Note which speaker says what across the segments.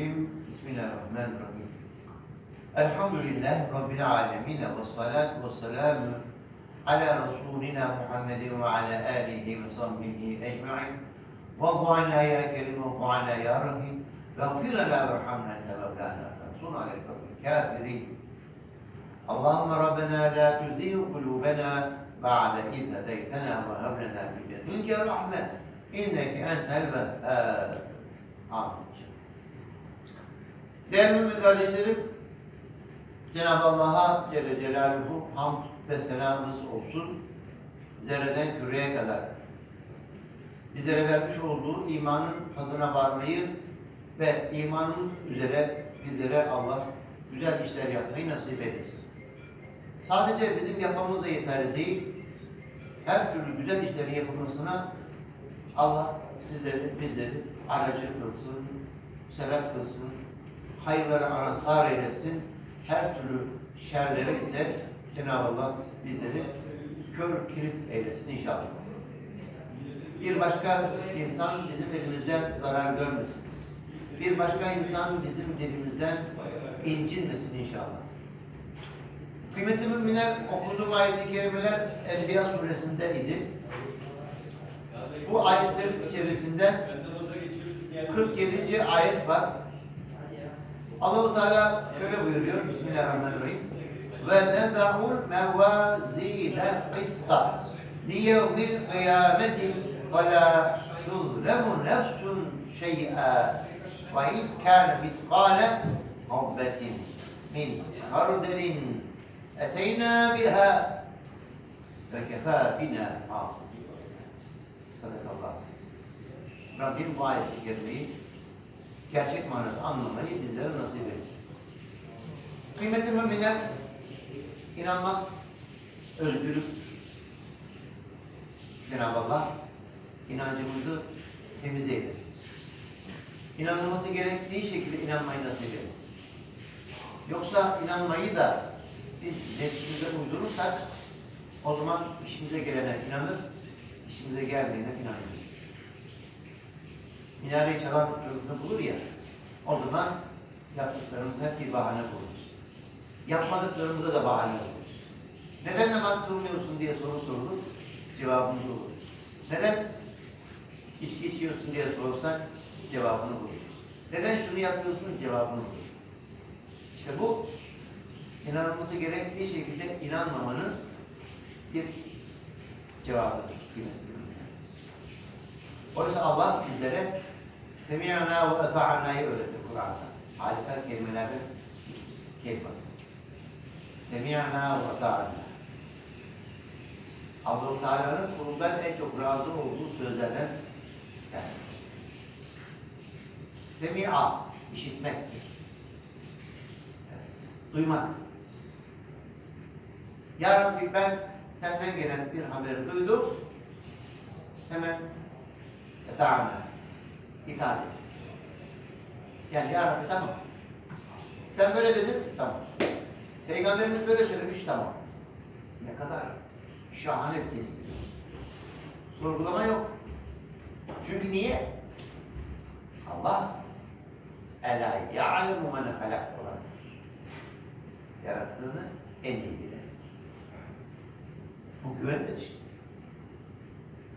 Speaker 1: الرجيم بسم الله الرحمن الرحيم. الحمد لله رب العالمين والصلاة والسلام على رسولنا محمد وعلى آله وصحبه أجمعين. وقعنا يا كريم وقعنا يا رحيم. فاغفر لنا وارحمنا أنت مولانا. فانصرنا على القوم الكافرين. اللهم ربنا لا تزيغ قلوبنا بعد إذ هديتنا وهب لنا من لدنك رحمة. إنك أنت الوهاب. آمين. Değerli mümin kardeşlerim, Cenab-ı Allah'a Celle Celaluhu hamd ve selamımız olsun. Zerreden küreye kadar bizlere vermiş olduğu imanın tadına varmayı ve imanın üzere bizlere Allah güzel işler yapmayı nasip eylesin. Sadece bizim yapmamız da yeterli değil. Her türlü güzel işlerin yapılmasına Allah sizleri, bizleri aracı kılsın, sebep kılsın, hayırlara anahtar eylesin, her türlü şerlere ise Cenab-ı Allah bizleri kör kilit eylesin inşallah. Bir başka insan bizim elimizden zarar görmesin. Bir başka insan bizim dilimizden incinmesin inşallah. Kıymetli müminler okuduğum ayet-i kerimeler Enbiya suresindeydi. Bu ayetlerin içerisinde 47. ayet var. Allahu Teala şöyle buyuruyor Bismillahirrahmanirrahim. Ve ned'ul mevazine qista liyevmil kıyameti ve la tuzlemu nefsun şey'a ve in kâne mitkâle min kardelin eteyna biha ve kefâ bina hafız. Sadakallah. Rabbim bu ayeti kerimeyi gerçek manası anlamayı bizlere nasip etsin. Kıymetli müminler, inanmak özgürlük. Cenab-ı Allah inancımızı temiz eylesin. İnanılması gerektiği şekilde inanmayı nasip eylesin. Yoksa inanmayı da biz nefsimize uydurursak o zaman işimize gelene inanır, işimize gelmeyene inanmayız. Minareyi çalan çocukunu bulur ya, o zaman yaptıklarımız hep bir bahane buluruz. Yapmadıklarımıza da bahane buluruz. Neden namaz kılmıyorsun diye soru sorulur, cevabımız olur. Neden içki içiyorsun diye sorsak cevabını buluruz. Neden şunu yapıyorsun cevabını buluruz. İşte bu inanılması gerektiği şekilde inanmamanın bir cevabıdır. Oysa Allah bizlere Semi'na ve eta'na'yı öğretti Kur'an'da. Harika kelimelerden kelime. Semi'na ve eta'na. Allah-u Teala'nın kulundan en çok razı olduğu sözlerden tanesi. Semi'a, işitmektir. Evet, Duymak. Ya Rabbi ben senden gelen bir haberi duydum. Hemen eta'na. İtaat et. Yani ya Rabbi tamam. Sen böyle dedin, tamam. Peygamberimiz böyle söylemiş, tamam. Ne kadar şahane bir teslim. Sorgulama yok. Çünkü niye? Allah Ela ya'lemu men halak olan yarattığını en iyi bilen. Bu güvendir işte.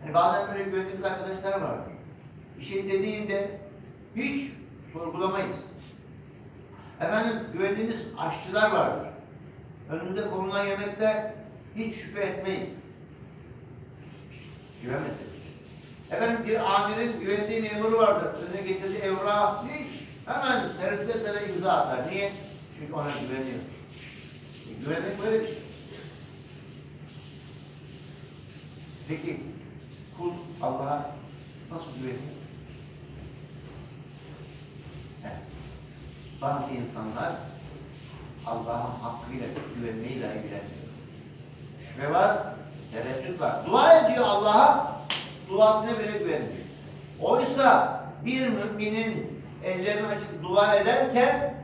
Speaker 1: Hani bazen böyle güvendiğimiz arkadaşlar var. Şey dediğinde hiç sorgulamayız. Efendim güvendiğimiz aşçılar vardır. Önümüzde konulan yemekte hiç şüphe etmeyiz. Güvenmeseniz. Efendim bir amirin güvendiği memuru vardır. Önüne getirdiği evrağı hiç hemen tereddüt etmeden imza atar. Niye? Çünkü ona güveniyor. E, güvenmek böyle bir şey. Peki kul Allah'a nasıl güveniyor? Evet. Bazı insanlar Allah'a hakkıyla güvenmeyi dahi bilemiyor. Şüphe var, tereddüt var. Dua ediyor Allah'a, duasına bile güvenmiyor. Oysa bir müminin ellerini açıp dua ederken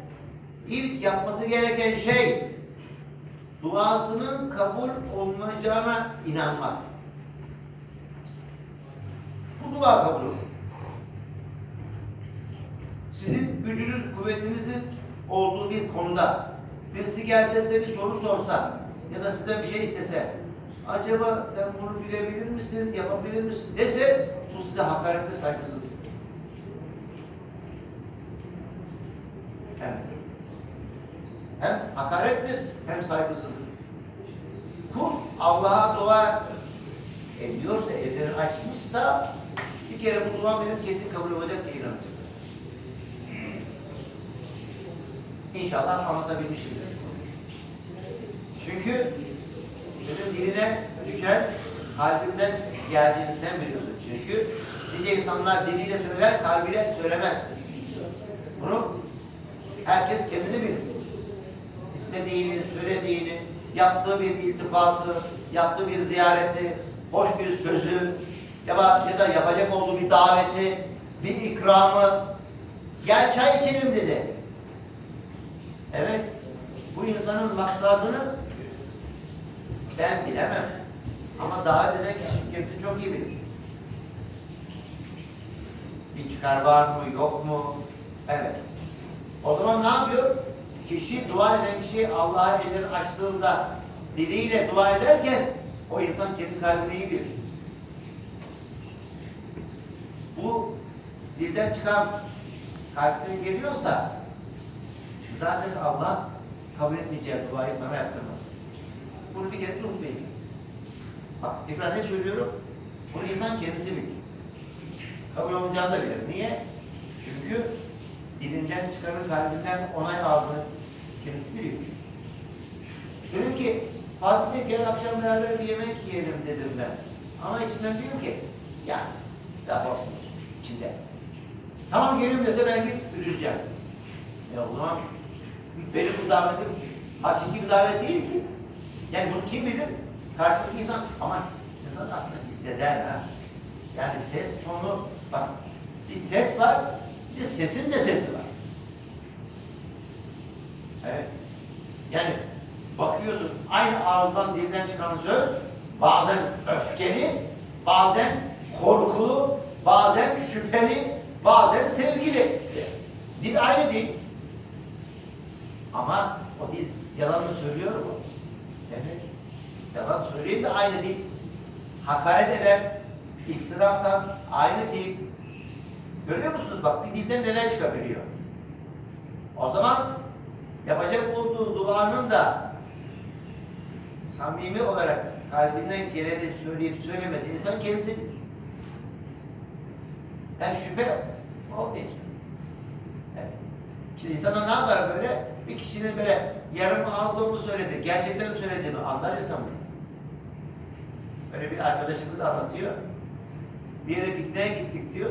Speaker 1: ilk yapması gereken şey duasının kabul olunacağına inanmak. Bu dua kabul olur. Sizin gücünüz, kuvvetinizin olduğu bir konuda birisi gelse size bir soru sorsa ya da sizden bir şey istese acaba sen bunu bilebilir misin, yapabilir misin dese bu size hakaretle saygısızlık. Hem, hem hakarettir hem saygısızlık. Kul Allah'a dua ediyorsa, ellerini açmışsa bir kere bu dua benim kesin kabul olacak diye inanacak. İnşallah anlatabilmişimdir. Çünkü senin diline düşen kalbinden geldiğini sen biliyorsun. Çünkü nice insanlar diliyle söyler, kalbiyle söylemez. Bunu herkes kendini bilir. İstediğini, söylediğini, yaptığı bir iltifatı, yaptığı bir ziyareti, hoş bir sözü ya da, ya da yapacak olduğu bir daveti, bir ikramı, gel çay içelim dedi. Evet, bu insanın maksadını ben bilemem. Ama davet eden kişi kendisi çok iyi bilir. Bir çıkar var mı, yok mu? Evet. O zaman ne yapıyor? Kişi, dua eden kişi Allah'a elini açtığında diliyle dua ederken o insan kendi kalbini iyi bilir. Bu dilden çıkan kalpten geliyorsa zaten Allah kabul etmeyeceği duayı sana yaptırmaz. Bunu bir kere unutmayın. Bak tekrar ne söylüyorum? Bunu insan kendisi bilir. Kabul olmayacağını da bilir. Niye? Çünkü dilinden çıkanın kalbinden onay aldığını kendisi biliyor. Dedim ki Fatih gel akşam beraber bir yemek yiyelim dedim ben. Ama içinden diyor ki ya daha olsun içinde. Tamam geliyorum dese ben git üzüleceğim. Ya o zaman benim bu davetim hakiki bir davet değil ki. Yani bunu kim bilir? Karşıdaki insan ama insan aslında hisseder ha. Yani ses tonu bak bir ses var bir de sesin de sesi var. Evet. Yani bakıyorsun aynı ağızdan dilden çıkan söz bazen öfkeli, bazen korkulu, bazen şüpheli, bazen sevgili. Dil aynı değil. Ama o dil yalan mı söylüyor mu? Evet. Yalan söyleyeyim de aynı dil. Hakaret eden, iftira atan aynı dil. Görüyor musunuz? Bak bir dilden neler çıkabiliyor. O zaman yapacak olduğu duanın da samimi olarak kalbinden geleni söyleyip söylemediği insan kendisi bilir. Yani şüphe yok. O değil. Evet. Şimdi insanlar ne yapar böyle? Bir kişinin böyle yarım ağızda onu söyledi, gerçekten söylediğini anlar insan bunu. Böyle bir arkadaşımız anlatıyor. Bir yere pikniğe gittik diyor.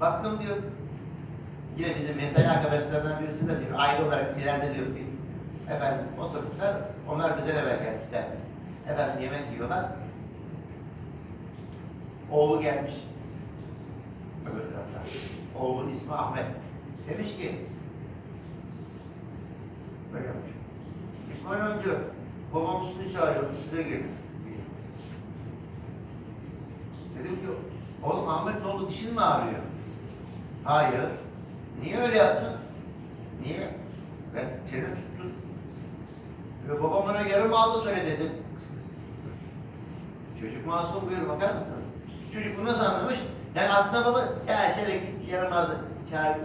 Speaker 1: Baktım diyor, yine bizim mesai arkadaşlarından birisi de diyor, aile olarak ileride diyor bir efendim oturmuşlar, onlar bizden evvel gelmişler. Efendim yemek yiyorlar. Oğlu gelmiş. Öbür taraftan. Oğlun ismi Ahmet. Demiş ki, böyle yapmış. İsmail amca, babam sizi çağırıyor, size gelin. Dedim ki, oğlum Ahmet ne oldu, dişin mi ağrıyor? Hayır. Niye öyle yaptın? Niye? Ben çene tuttum. Ve babam bana yarım aldı söyle dedim. Çocuk masum buyur bakar mısınız? Çocuk bunu nasıl anlamış? Yani aslında baba ya şöyle git ağzı çağır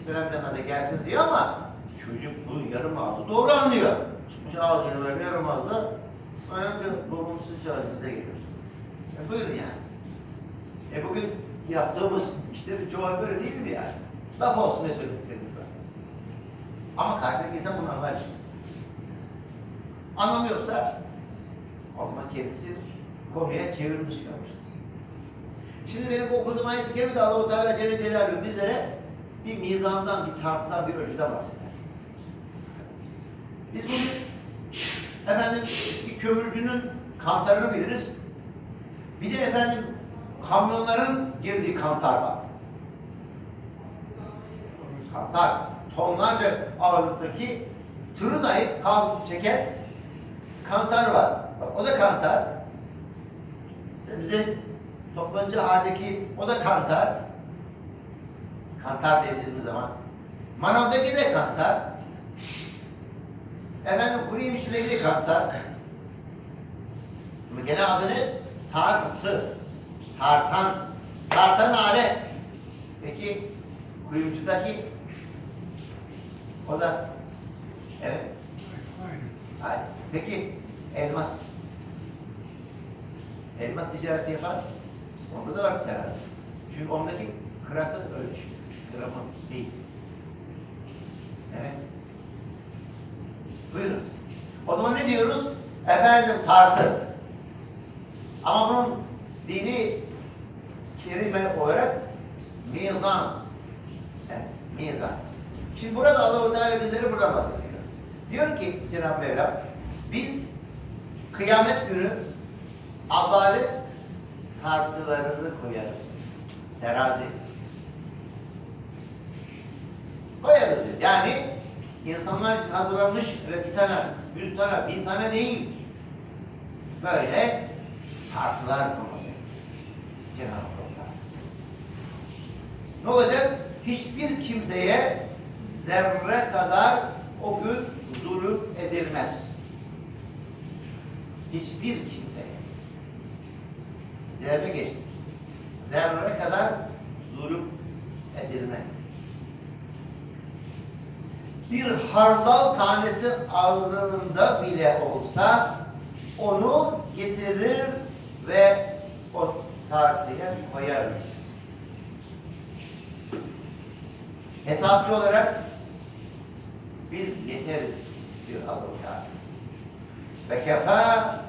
Speaker 1: İsmail da gelsin diyor ama çocuk bu yarım ağzı doğru anlıyor. Çıkmış ağzını böyle yarım ağzı İsmail amca babam sizi çağırıyor size gelir. E buyurun yani. E bugün yaptığımız işte çoğu böyle değil mi yani? Laf olsun ne söylediklerimiz var. Ama karşıdaki insan bunu anlar işte. Anlamıyorsa o zaman kendisi konuya çevirmiş kalmıştır. Şimdi benim okuduğum ayet-i kerimede Allah-u Teala Celle Celaluhu bizlere bir mizandan, bir tartıdan, bir ölçüden bahseder. Biz bunu efendim bir kömürcünün kantarını biliriz. Bir de efendim kamyonların girdiği kantar var. Kantar, tonlarca ağırlıktaki tırı dahi kaldırıp çeken kantar var. Bak, o da kantar. Sebze toplanıcı haldeki o da kantar. Kantar dediğimiz zaman. Manavdaki de kantar. Efendim kuru yemişçideki de kantar. Gene adını tartı. Tartan. Tartan alet. Peki kuyumcudaki o da evet. Hayır. Peki elmas. Elmas ticareti yapar. Onda da var herhalde. Çünkü ondaki kıratı ölç. Gramı değil. Evet. Buyurun. O zaman ne diyoruz? Efendim tartı. Ama bunun dini kelime olarak mizan. Evet, mizan. Şimdi burada Allah-u Teala bizleri buradan bahsediyor. Diyor ki Cenab-ı Mevla, biz kıyamet günü adalet tartılarını koyarız. Terazi. Koyarız. Yani insanlar hazırlanmış ve bir tane, yüz tane, bin tane değil. Böyle tartılar konulacak. Cenab-ı. Ne olacak? Hiçbir kimseye zerre kadar o gün zulüm edilmez. Hiçbir kimseye. Zerre geçti. Zerre kadar zulüm edilmez. Bir hardal tanesi ağırlığında bile olsa onu getirir ve o tartıya koyarız. Hesapçı olarak biz yeteriz diyor Allah-u Teala. Ve kefa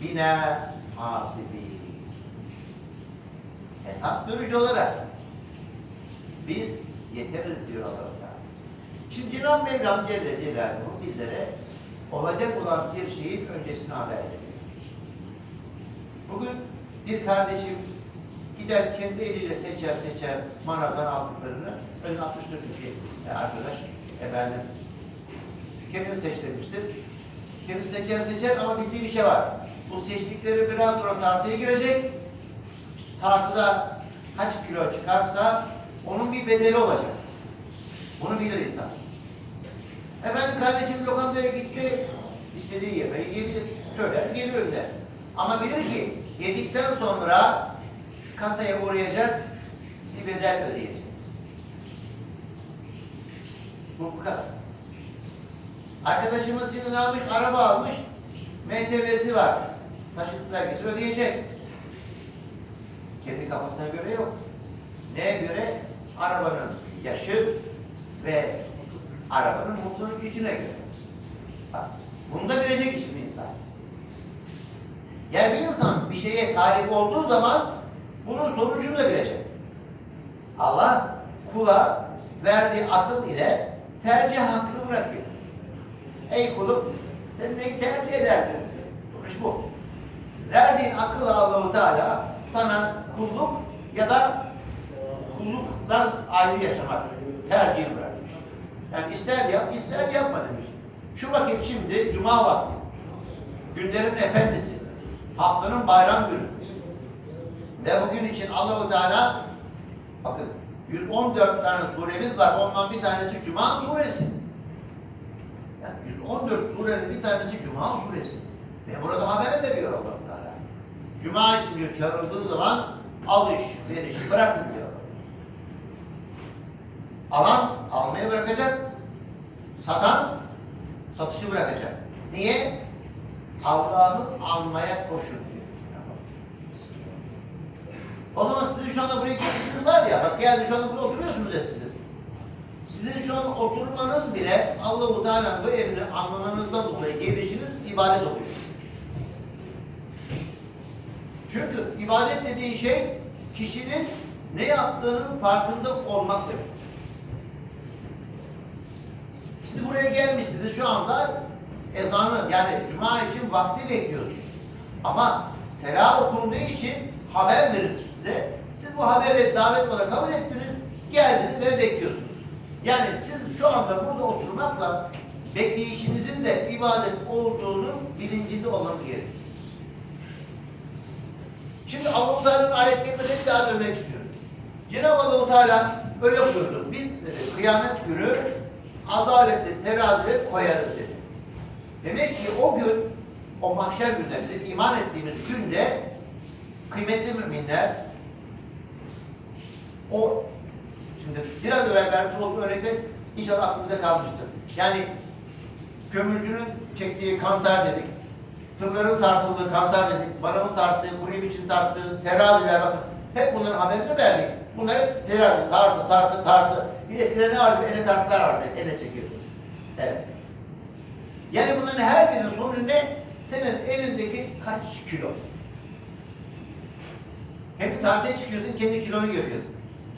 Speaker 1: bina hasibi. Hesap görücü olarak biz yeteriz diyor Allah-u Teala. Şimdi Cenab-ı Mevlam Celle Celaluhu bizlere olacak olan bir şeyin öncesini haber veriyor. Bugün bir kardeşim gider kendi eliyle seçer seçer manavdan aldıklarını önüne 64 kişi e, arkadaş efendim kendini seçtirmiştir. Kendisi seçer seçer ama bildiği bir şey var. Bu seçtikleri biraz sonra tartıya girecek. Tartıda kaç kilo çıkarsa onun bir bedeli olacak. Bunu bilir insan. Efendim kardeşim lokantaya gitti, istediği yemeği yiyebilir. Söyler, gelir önüne. Ama bilir ki yedikten sonra kasaya uğrayacak bir bedel ödeyecek. Bu bu kadar. Arkadaşımız şimdi ne almış? Araba almış. MTV'si var. Taşıt vergisi ödeyecek. Kendi kafasına göre yok. Neye göre? Arabanın yaşı ve arabanın motorun gücüne göre. Bak, bunu da bilecek şimdi insan. Yani bir insan bir şeye talip olduğu zaman bunun sonucunu da bilecek. Allah kula verdiği akıl ile tercih hakkını bırakıyor. Ey kulum sen neyi tercih edersin? Sonuç bu. Verdiğin akıl Allahu Teala sana kulluk ya da kulluktan ayrı yaşamak tercihini bırakmış. Yani ister yap, ister yapma demiş. Şu vakit şimdi cuma vakti. Günlerin efendisi. Haftanın bayram günü. Ve bugün için Allahu Teala bakın 114 tane suremiz var. Ondan bir tanesi Cuma suresi. Yani 114 surenin bir tanesi Cuma suresi. Ve burada haber veriyor allah. Cuma için diyor çağrıldığı zaman alış, verişi bırakın diyor. Alan almayı bırakacak. Satan satışı bırakacak. Niye? Allah'ı almaya koşun diyor. O zaman sizin şu anda buraya gelişiniz var ya, bak geldi şu anda burada oturuyorsunuz ya sizin. Sizin şu an oturmanız bile Allah-u Teala'nın bu emrini anlamanızdan dolayı gelişiniz ibadet oluyor. Çünkü ibadet dediğin şey kişinin ne yaptığının farkında olmak demek. Siz buraya gelmişsiniz şu anda ezanı yani cuma için vakti bekliyorsunuz. Ama selam okunduğu için haber verir size. Siz bu haberi davet olarak kabul ettiniz, geldiniz ve bekliyorsunuz. Yani siz şu anda burada oturmakla bekleyişinizin de ibadet olduğunu bilincinde olmanız gerekir. Şimdi Allah-u Teala'nın ayet kelimesini bir daha dönmek istiyorum. Cenab-ı Allah-u Teala öyle buyurdu. Biz dedi, kıyamet günü adaletli terazileri koyarız dedi. Demek ki o gün, o mahşer günde, bizim iman ettiğimiz günde kıymetli müminler o şimdi biraz evvel vermiş olduğum örnekte inşallah aklımıza kalmıştır. Yani kömürcünün çektiği kantar dedik. Tırların tartıldığı kantar dedik. Baranın tarttığı, kuru için tarttığı, teraziler bakın. Hep bunların haberini verdik. Bunlar hep terazi, tartı, tartı, tartı. Bir eskiden ne vardı? Elle tartılar vardı. Elle çekiyoruz. Evet. Yani bunların her birinin sonucu ne? Senin elindeki kaç kilo? Hem de tartıya çıkıyorsun, kendi kilonu görüyorsun.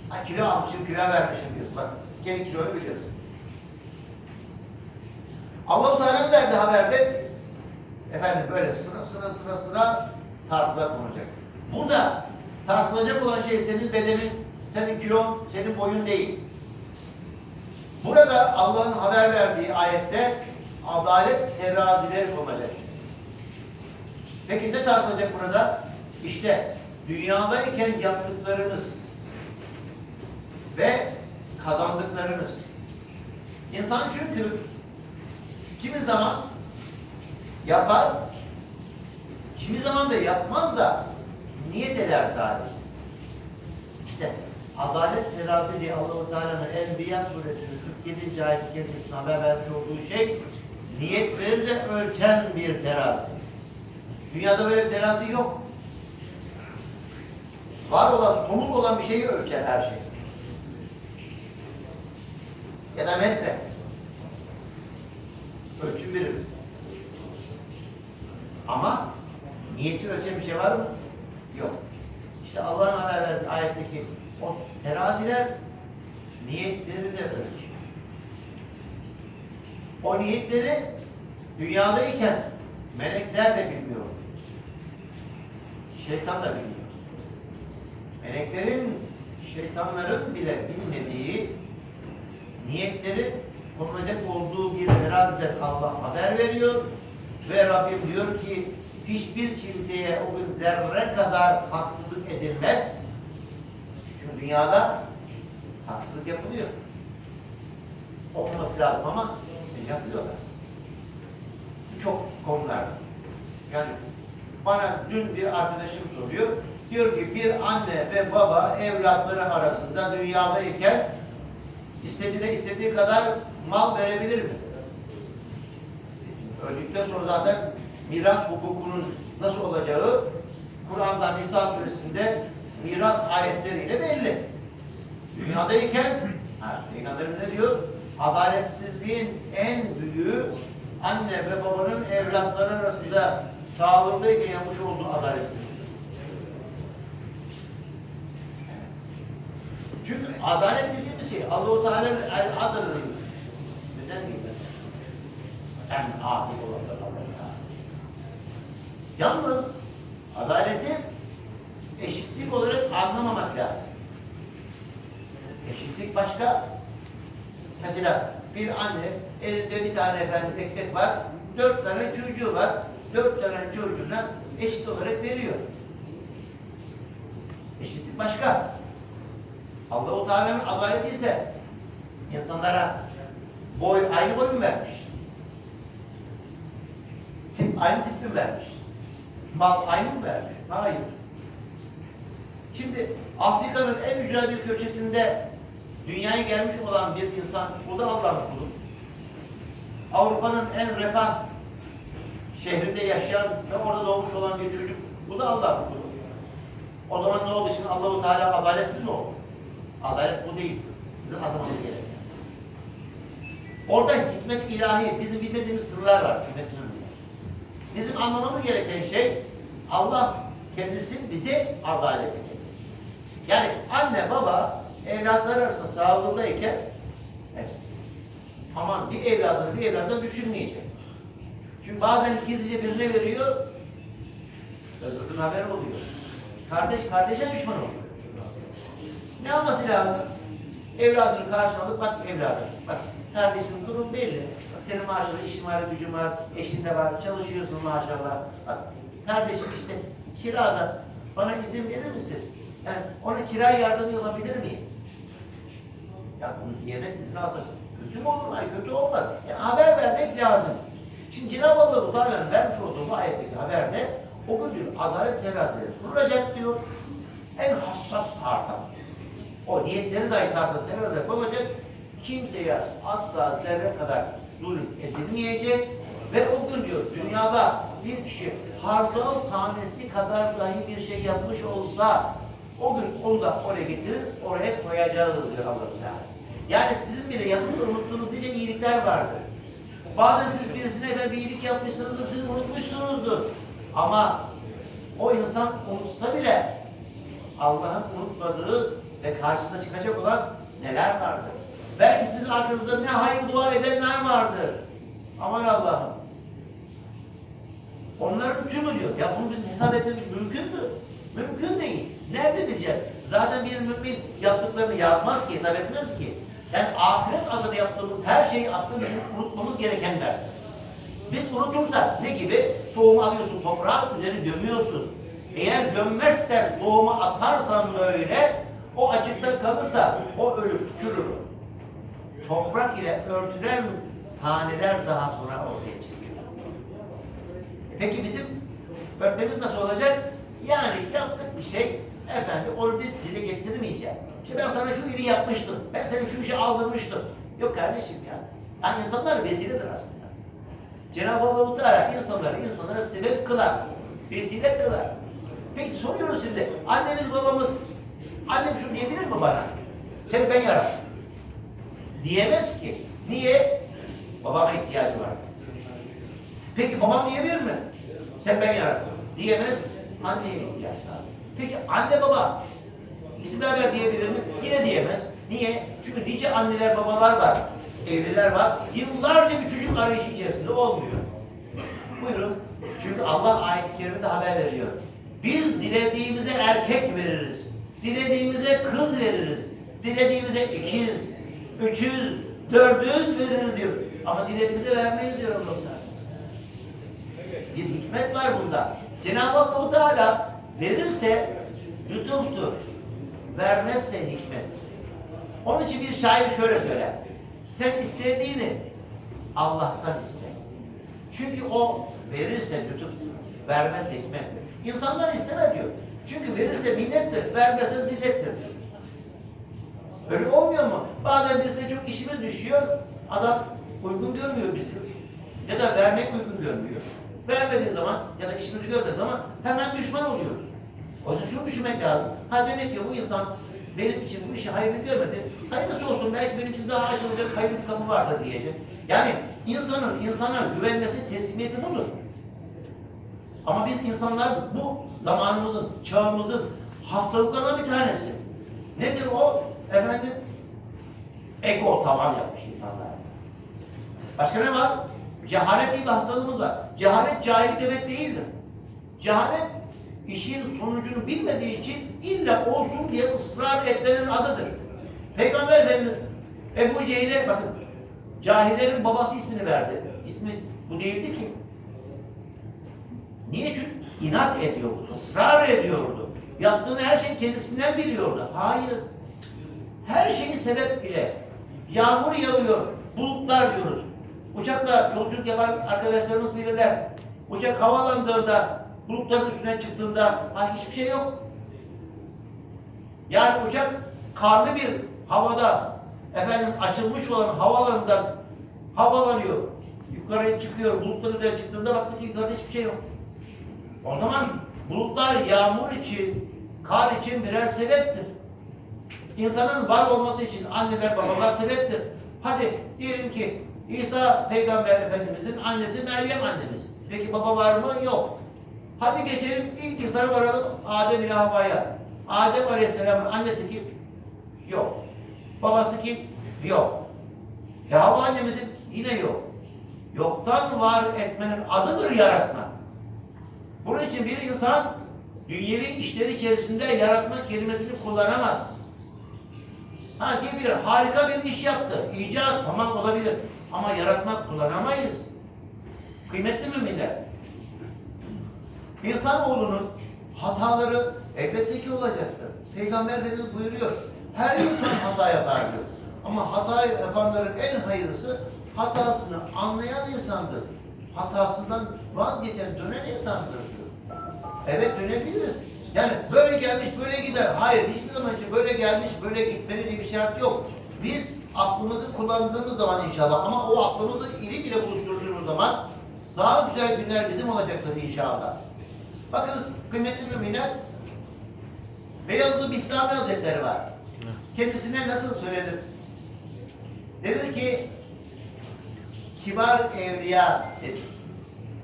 Speaker 1: Ha kilo almışım, kilo vermişim diyorsun. Bak, kendi kilonu biliyorsun. Allah-u Teala verdi haberde? Efendim böyle sıra sıra sıra sıra tartılar konacak. Burada tartılacak olan şey senin bedenin, senin kilon, senin boyun değil. Burada Allah'ın haber verdiği ayette adalet terazileri konacak. Peki ne tartılacak burada? İşte dünyadayken yaptıklarınız ve kazandıklarınız. İnsan çünkü kimi zaman yapar, kimi zaman da yapmaz da niyet eder sadece. İşte adalet terazi diye Allah-u Teala'nın Enbiya suresinin 47. ayet kelimesine haber vermiş olduğu şey niyetleri de ölçen bir terazi. Dünyada böyle bir terazi yok. Var olan, somut olan bir şeyi ölçer her şey. Ya da metre. Ölçüm birimi. Ama niyeti ölçen bir şey var mı? Yok. İşte Allah'ın haber verdiği ayetteki o teraziler niyetleri de ölçüyor. O niyetleri dünyadayken melekler de bilmiyor. Şeytan da bilmiyor. Meleklerin, şeytanların bile bilmediği niyetlerin konulacak olduğu bir teraziden Allah haber veriyor ve Rabbim diyor ki hiçbir kimseye o gün zerre kadar haksızlık edilmez. Çünkü dünyada haksızlık yapılıyor. Olmaması lazım ama işte yapıyorlar. Çok konularda. Yani bana dün bir arkadaşım soruyor. Diyor ki bir anne ve baba evlatları arasında dünyadayken istediğine istediği kadar mal verebilir mi? Öldükten sonra zaten miras hukukunun nasıl olacağı Kur'an'da Nisa suresinde miras ayetleriyle belli. Dünyadayken ha, Peygamberimiz ne diyor? Adaletsizliğin en büyüğü anne ve babanın evlatları arasında sağlıklıyken yapmış olduğu adaletsizlik. Çünkü adalet dediğimiz şey Allah-u Teala'nın el adının isminden geliyor. En adil olanlar Allah'a. Yalnız adaleti eşitlik olarak anlamamak lazım. Eşitlik başka. Mesela bir anne elinde bir tane efendim ekmek var, dört tane çocuğu var, dört tane çocuğuna eşit olarak veriyor. Eşitlik başka. Allah-u Teala'nın adaleti ise insanlara boy aynı boy mu vermiş? Aynı tip mi vermiş? Mal aynı mı vermiş? Hayır. Şimdi Afrika'nın en ücra bir köşesinde dünyaya gelmiş olan bir insan, bu da Allah'ın kulu. Avrupa'nın en refah şehrinde yaşayan ve orada doğmuş olan bir çocuk, bu da Allah'ın kulu. O zaman ne oldu şimdi Allahu Teala adaletsiz mi oldu? Adalet bu değil. Bizim anlamamız gereken. Orada hikmet ilahi, bizim bilmediğimiz sırlar var. Hikmet. Bizim anlamamız gereken şey Allah kendisi bize adalet edecek. Yani anne baba evlatlar arasında sağlığındayken evet, aman bir evladını bir evladını düşünmeyecek. Çünkü bazen gizlice birine veriyor, öbürünün haberi oluyor. Kardeş kardeşe düşman oluyor. Ne yapması lazım? Evladını karşına alıp bak evladım, bak kardeşinin durum belli. Senin maşallah işin var, gücün var, eşin de var, çalışıyorsun maşallah. Bak kardeşim işte kirada. bana izin verir misin? Yani ona kira yardımı yapabilir miyim? Ya bunu yerine izin alsak kötü mü olur? Hayır kötü olmaz. Yani haber vermek lazım. Şimdi Cenab-ı Allah Teala'nın vermiş olduğu bu ayetteki haberde o gün diyor adalet terazileri kurulacak diyor. En hassas tartam. O niyetleri dahi tartıp teraziye koyacak. Kimseye asla zerre kadar zulüm edilmeyecek. Ve o gün diyor dünyada bir kişi hardal tanesi kadar dahi bir şey yapmış olsa o gün onu da oraya getirir, oraya koyacağız diyor Allah Teala. Yani sizin bile yapıp unuttuğunuz nice iyilikler vardır. Bazen siz birisine efendim bir iyilik yapmışsınızdır, siz unutmuşsunuzdur. Ama o insan unutsa bile Allah'ın unutmadığı ve karşınıza çıkacak olan neler vardır? Belki sizin arkanızda ne hayır dua edenler vardır. Aman Allah'ım. Onların tümü diyor. Ya bunu bizim hesap etmemiz mümkün mü? Mümkün değil. Nerede bileceğiz? Zaten bir mümin yaptıklarını yazmaz ki, hesap etmez ki. Yani ahiret adına yaptığımız her şeyi aslında bizim unutmamız gerekenler. Biz unutursak ne gibi? Tohumu alıyorsun toprağa, üzeri gömüyorsun. Eğer gömmezsen, tohumu atarsan böyle, o açıkta kalırsa o ölüp çürür. Toprak ile örtülen taneler daha sonra ortaya çıkıyor. Peki bizim örtmemiz nasıl olacak? Yani yaptık bir şey, efendim onu biz dile getirmeyeceğiz. İşte ben sana şu iyiliği yapmıştım, ben seni şu işe aldırmıştım. Yok kardeşim ya. Yani insanlar vesiledir aslında. Cenab-ı Allah Teala insanları insanlara sebep kılar, vesile kılar. Peki soruyoruz şimdi, annemiz babamız, annem şunu diyebilir mi bana? Seni ben yarattım. Diyemez ki. Niye? Babama ihtiyacı var. Peki babam diyebilir mi? Sen ben yarattım. Diyemez. Anneye ihtiyaç var. Peki anne baba ikisi beraber diyebilir mi? Yine diyemez. Niye? Çünkü nice anneler babalar var. Evliler var. Yıllarca bir çocuk arayışı içerisinde olmuyor. Buyurun. Çünkü Allah ayet-i kerimede haber veriyor. Biz dilediğimize erkek veririz. Dilediğimize kız veririz. Dilediğimize ikiz, üçüz, dördüz veririz diyor. Ama dilediğimize vermeyiz diyor Teala. Bir hikmet var bunda. Cenab-ı Allah Teala verirse lütuftur. Vermezse hikmet. Onun için bir şair şöyle söyler. Sen istediğini Allah'tan iste. Çünkü o verirse lütuftur. Vermezse hikmettir. İnsanlar isteme diyor. Çünkü verirse minnettir, vermezse zillettir. Öyle olmuyor mu? Bazen birisine çok işimiz düşüyor, adam uygun görmüyor bizi. Ya da vermek uygun görmüyor. Vermediği zaman ya da işimizi görmediği zaman hemen düşman oluyoruz. O yüzden şunu düşünmek lazım. Ha demek ki bu insan benim için bu işi hayırlı görmedi. Hayırlısı olsun belki benim için daha açılacak hayırlı bir kapı vardır diyecek. Yani insanın insana güvenmesi, teslimiyeti budur. Ama biz insanlar bu zamanımızın, çağımızın hastalıklarından bir tanesi. Nedir o? Efendim, ego tavan yapmış insanlar. Başka ne var? Cehalet diye bir hastalığımız var. Cehalet cahil demek değildir. Cehalet işin sonucunu bilmediği için illa olsun diye ısrar etmenin adıdır. Peygamber Efendimiz Ebu Cehil'e bakın cahillerin babası ismini verdi. İsmi bu değildi ki. Niye? Çünkü inat ediyordu, ısrar ediyordu. Yaptığını her şey kendisinden biliyordu. Hayır. Her şeyi sebep ile. Yağmur yağıyor, bulutlar diyoruz. Uçakla yolculuk yapan arkadaşlarımız bilirler. Uçak havalandığında, bulutların üstüne çıktığında ha, hiçbir şey yok. Yani uçak karlı bir havada efendim açılmış olan havalarından havalanıyor. Yukarıya çıkıyor, bulutların üzerine çıktığında baktık ki yukarıda hiçbir şey yok. O zaman bulutlar yağmur için, kar için birer sebeptir. İnsanın var olması için anneler babalar sebeptir. Hadi diyelim ki İsa peygamber efendimizin annesi Meryem annemiz. Peki baba var mı? Yok. Hadi geçelim ilk insana varalım Adem ile Havva'ya. Adem Aleyhisselam'ın annesi kim? Yok. Babası kim? Yok. E Havva annemizin yine yok. Yoktan var etmenin adıdır yaratmak. Bunun için bir insan dünyevi işleri içerisinde yaratma kelimesini kullanamaz. Ha diyebilir, harika bir iş yaptı. İcat tamam olabilir. Ama yaratmak kullanamayız. Kıymetli müminler. İnsanoğlunun hataları Elbette ki olacaktır. Peygamber Efendimiz buyuruyor. Her insan hata yapar diyor. Ama hata yapanların en hayırlısı hatasını anlayan insandır. Hatasından vazgeçen, dönen insandır diyor. Evet dönebiliriz. Yani böyle gelmiş böyle gider. Hayır hiçbir zaman için böyle gelmiş böyle gitmeli diye bir şart yok. Biz aklımızı kullandığımız zaman inşallah ama o aklımızı iri ile buluşturduğumuz zaman daha güzel günler bizim olacaktır inşallah. Bakınız kıymetli müminler Beyazlı Bistami Hazretleri var. Kendisine nasıl söyledim? Dedi ki kibar evliya dedi.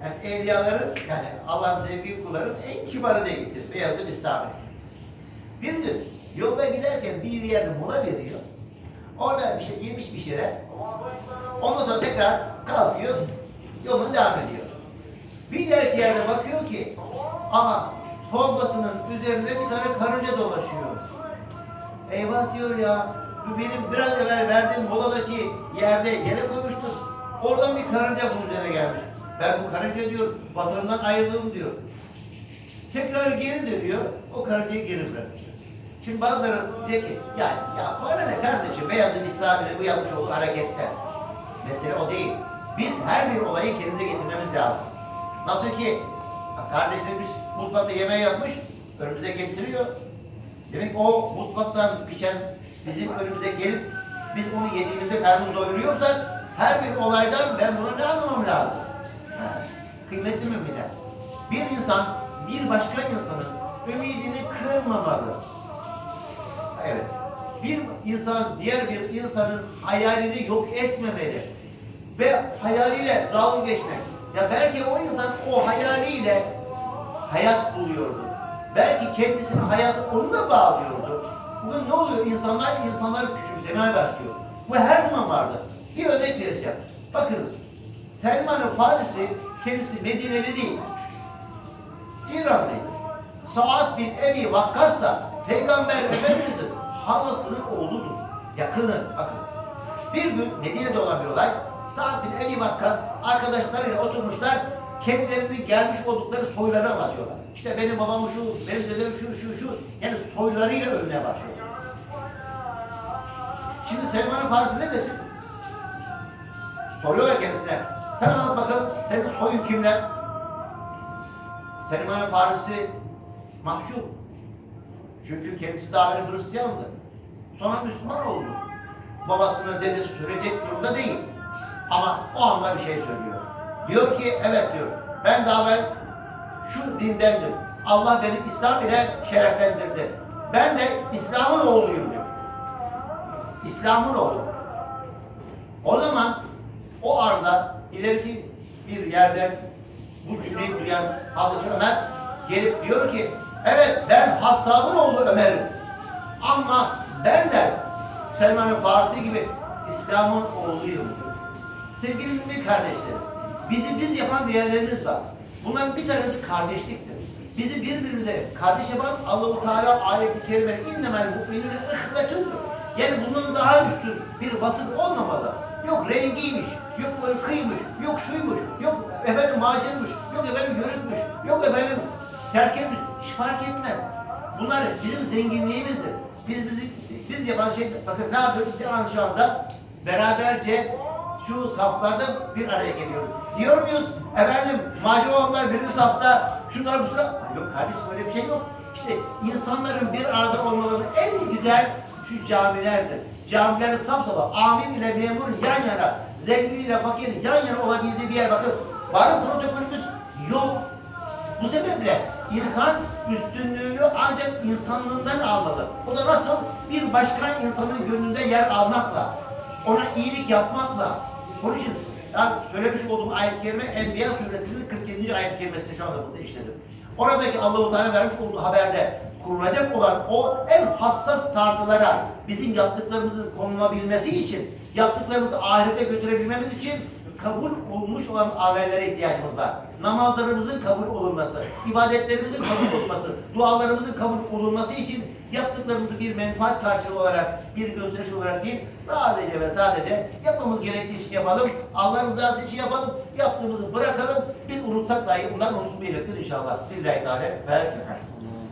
Speaker 1: Yani evliyaların yani Allah'ın sevgili kulların en kibarı diye getirir. Beyazlı Bistami. Bir gün yolda giderken bir yerde mola veriyor. Orada bir şey yemiş bir şeyler. Ondan sonra tekrar kalkıyor. Yoluna devam ediyor. Bir ileriki yerde bakıyor ki aha torbasının üzerinde bir tane karınca dolaşıyor. Eyvah diyor ya bu benim biraz evvel verdiğim moladaki yerde yere koymuştum. Oradan bir karınca bunun üzerine gelmiş. Ben bu karınca diyor batırından ayrıldım diyor. Tekrar geri dönüyor. O karıncayı geri bırakıyor. Şimdi bazıları diyor ki ya, ya bana ne kardeşim beyazın İslam'ın bu yapmış olduğu harekette. Mesele o değil. Biz her bir olayı kendimize getirmemiz lazım. Nasıl ki kardeşlerimiz mutfakta yemeği yapmış, önümüze getiriyor. Demek o mutfaktan pişen bizim önümüze gelip biz onu yediğimizde karnımızı doyuruyorsak her bir olaydan ben bunu ne anlamam lazım? Kıymetli müminler. Bir insan bir başka insanın ümidini kırmamalı. Evet. Bir insan diğer bir insanın hayalini yok etmemeli. Ve hayaliyle dalga geçmek. Ya belki o insan o hayaliyle hayat buluyordu. Belki kendisinin hayatı onunla bağlıyordu. Bugün ne oluyor? İnsanlar insanları küçümsemeye başlıyor. Bu her zaman vardı. Bir örnek vereceğim. Bakınız. Selman-ı Farisi kendisi Medineli değil. İranlıydı. Saad bin Ebi Vakkas da Peygamber Efendimiz'in halasının oğludur. Yakını, bakın. Bir gün Medine'de olan bir olay. Saad bin Ebi Vakkas arkadaşlarıyla oturmuşlar. Kendilerini gelmiş oldukları soyları anlatıyorlar. İşte benim babam şu, benim dedem şu, şu, şu. Yani soylarıyla övmeye başlıyor. Şimdi Selman-ı Farisi ne desin? Soruyorlar kendisine. Sen anlat bakalım, senin soyun kimler? Selman-ı Farisi mahcup. Çünkü kendisi daha önce Hristiyandı. Sonra Müslüman oldu. Babasının dedesi söyleyecek durumda değil. Ama o anda bir şey söylüyor. Diyor ki evet diyor. Ben daha ben şu dindendim. Allah beni İslam ile şereflendirdi. Ben de İslam'ın oğluyum diyor. İslam'ın oğlu. O zaman o anda ileriki bir yerden bu cümleyi duyan Hazreti Ömer gelip diyor ki evet ben Hattab'ın oğlu Ömer'im. Ama ben de Selman-ı Farisi gibi İslam'ın oğluyum. Sevgili mümin kardeşlerim, bizi biz yapan değerlerimiz var. Bunların bir tanesi kardeşliktir. Bizi birbirimize kardeş yapan Allahu Teala ayeti kerime innemel mu'minune ihvetündür. Yani bundan daha üstün bir vasıf olmamalı. Yok rengiymiş, yok ırkıymış, yok şuymuş, yok efendim macunmuş, yok efendim yörükmüş, yok efendim terk etmiş. Hiç fark etmez. Bunlar bizim zenginliğimizdir. Biz bizi biz yapan şey bakın ne yapıyoruz? Bir an şu anda beraberce şu saflarda bir araya geliyoruz. Diyor muyuz? Efendim macun olanlar birinci safta şunlar bu sıra. Yok kardeşim öyle bir şey yok. İşte insanların bir arada olmalarının en güzel şu camilerdir. Camileri sapsala, amin ile memur yan yana, zengin ile fakir yan yana olabildiği bir yer. Bakın, mı protokolümüz? Yok. Bu sebeple insan üstünlüğünü ancak insanlığından almalı. O da nasıl? Bir başka insanın gönlünde yer almakla, ona iyilik yapmakla. Onun için ya söylemiş olduğum ayet-i kerime Enbiya suresinin 47. ayet-i kerimesini şu anda burada işledim. Oradaki Allahu Teala vermiş olduğu haberde kurulacak olan o en hassas tartılara bizim yaptıklarımızın konulabilmesi için, yaptıklarımızı ahirete götürebilmemiz için kabul olmuş olan amellere ihtiyacımız var. Namazlarımızın kabul olunması, ibadetlerimizin kabul olunması, dualarımızın kabul olunması için yaptıklarımızı bir menfaat karşılığı olarak, bir gösteriş olarak değil, sadece ve sadece yapmamız gerektiği için yapalım, Allah rızası için yapalım, yaptığımızı bırakalım, biz unutsak dahi bundan unutulmayacaktır inşallah. Lillahi Teala ve